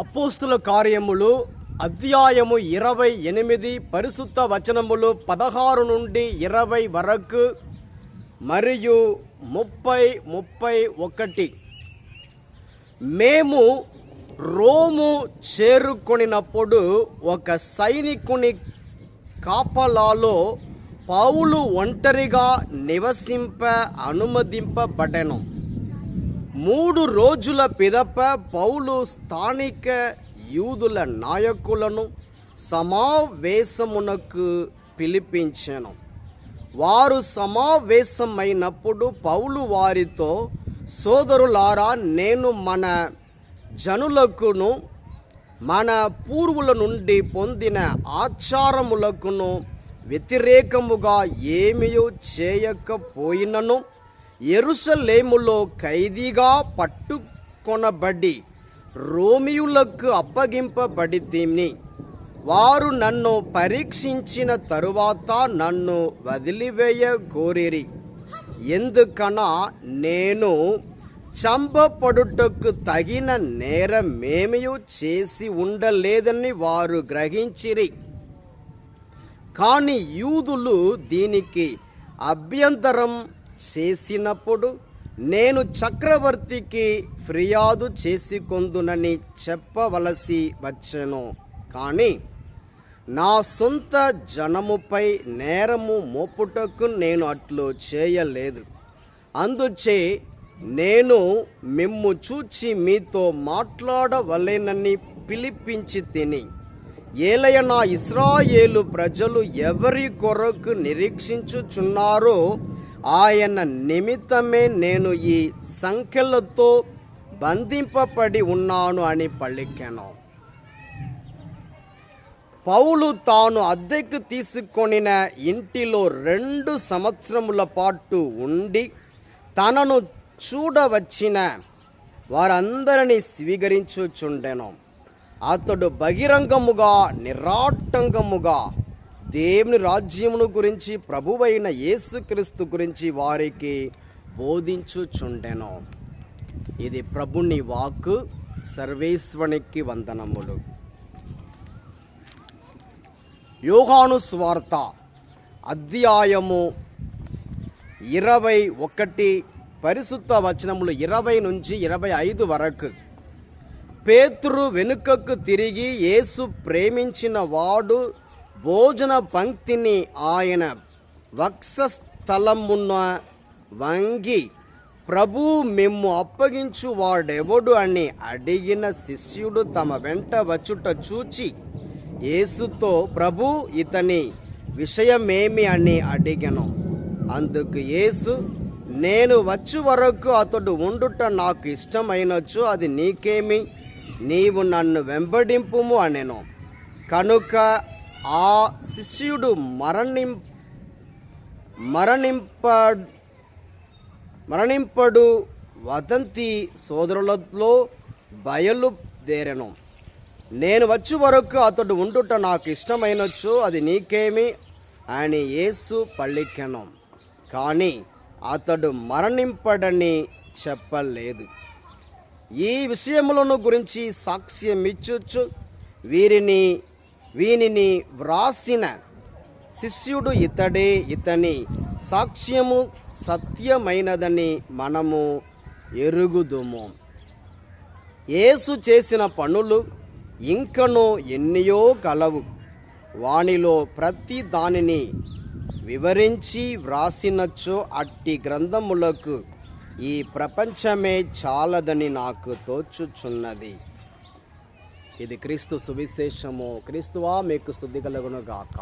అపోస్తుల కార్యములు అధ్యాయము ఇరవై ఎనిమిది పరిశుద్ధ వచనములు పదహారు నుండి ఇరవై వరకు మరియు ముప్పై ముప్పై ఒకటి. మేము రోము చేరుకొనినప్పుడు ఒక సైనికుని కాపలాలో పావులు ఒంటరిగా నివసింప అనుమతింపబడెను. మూడు రోజుల పిదప పౌలు స్థానిక యూదుల నాయకులను సమావేశమునకు పిలిపించాను. వారు సమావేశమైనప్పుడు పౌలు వారితో సోదరులారా నేను మన జనులకును మన పూర్వుల నుండి పొందిన ఆచారములకును వ్యతిరేకముగా ఏమీ చేయకపోయినను. ఎరుసలేములో ఖైదీగా పట్టుకొనబడి రోమియులకు అప్పగింపబడితిని వారు నన్ను పరీక్షించిన తరువాత నన్ను వదిలివేయ కోరిరి ఎందుకనా నేను చంపబడుటకు తగిన నేరమేమీ చేసి ఉండలేదని వారు గ్రహించిరి. కానీ యూదులు దీనికి అభ్యంతరం చేసినప్పుడు నేను చక్రవర్తికి ఫిర్యాదు చేసుకొందునని చెప్పవలసి వచ్చెను. కానీ నా సొంత జనముపై నేరము మోపుటకు నేను అట్లు చేయలేదు. అందుచే నేను మిమ్ము చూచి మీతో మాట్లాడవలేనని పిలిపించి తిని ఏలయ నా ఇస్రాయేలు ప్రజలు ఎవరి కొరకు నిరీక్షించుచున్నారో ఆయన నిమిత్తమే నేను ఈ సంఖ్యలతో బంధింపబడి ఉన్నాను అని పలికాను. పౌలు తాను అద్దెకు తీసుకొనిన ఇంటిలో రెండు సంవత్సరముల పాటు ఉండి తనను చూడవచ్చిన వారందరినీ స్వీకరించుచుండెను. అతడు బహిరంగముగా నిరాటంకముగా దేవుని రాజ్యమును గురించి ప్రభువైన యేసుక్రీస్తు గురించి వారికి బోధించుచుండెను. ఇది ప్రభుని వాక్కు సర్వేశ్వనికి వందనములు. యోహాను స్వార్త అధ్యాయము ఇరవై ఒకటి పరిశుద్ధ వచనములు ఇరవై నుంచి ఇరవై ఐదు వరకు. పేతురు వెనుకకు తిరిగి యేసు ప్రేమించిన వాడు భోజన పంక్తిని ఆయన వక్షస్థలమున్న వంగి ప్రభు మిమ్ము అప్పగించు వాడెవడు అని అడిగిన శిష్యుడు తమ వెంట వచ్చుట చూచి యేసుతో ప్రభు ఇతని విషయమేమి అని అడిగను. అందుకు యేసు నేను వచ్చు వరకు అతడు ఉండుట నాకు ఇష్టమైనచ్చు అది నీకేమి? నీవు నన్ను వెంబడింపుము అనెను. కనుక ఆ శిష్యుడు మరణిం మరణింప మరణింపడు వదంతి సోదరులతో బయలుదేరను. నేను వచ్చి వరకు అతడు ఉండుట నాకు ఇష్టమైనచ్చు అది నీకేమి? అని యేసు పళ్ళికెను కానీ అతడు మరణింపడని చెప్పలేదు. ఈ విషయములను గురించి సాక్ష్యం ఇచ్చుచు వీరిని వీనిని వ్రాసిన శిష్యుడు ఇతడే ఇతని సాక్ష్యము సత్యమైనదని మనము ఎరుగుదుము. యేసు చేసిన పనులు ఇంకనో ఎన్నయో కలవు. వానిలో ప్రతి దానిని వివరించి వ్రాసినచో అట్టి గ్రంథములకు ఈ ప్రపంచమే చాలదని నాకు తోచుచున్నది. ఇది క్రీస్తు సువిశేషము. క్రీస్తువా మీకు స్థుతి కలుగును గాక.